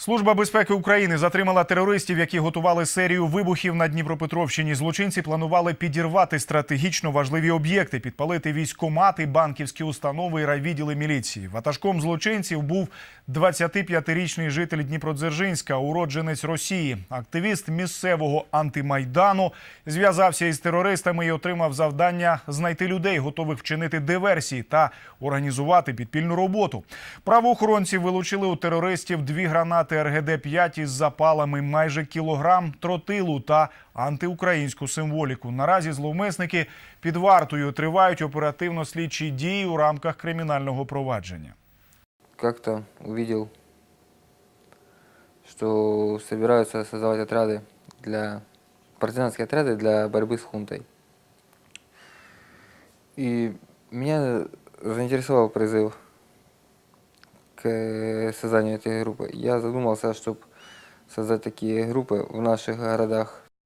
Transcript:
Служба безпеки України затримала терористів, які готували серію вибухів на Дніпропетровщині. Злочинці планували підірвати стратегічно важливі об'єкти, підпалити військомати, банківські установи і райвідділи міліції. Ватажком злочинців був 25-річний житель Дніпродзержинська, уродженець Росії. Активіст місцевого антимайдану зв'язався із терористами і отримав завдання знайти людей, готових вчинити диверсії та організувати підпільну роботу. Правоохоронці вилучили у терористів дві гранати РГД-5 із запалами, майже кілограм тротилу та антиукраїнську символіку. Наразі зловмисники під вартою тривають оперативно-слідчі дії у рамках кримінального провадження. как-то увидел, что собираются создавать отряды для партизанские отряды для борьбы с хунтой. И меня заинтересовал призыв к созданию этой группы. Я задумался, чтобы создать такие группы в наших городах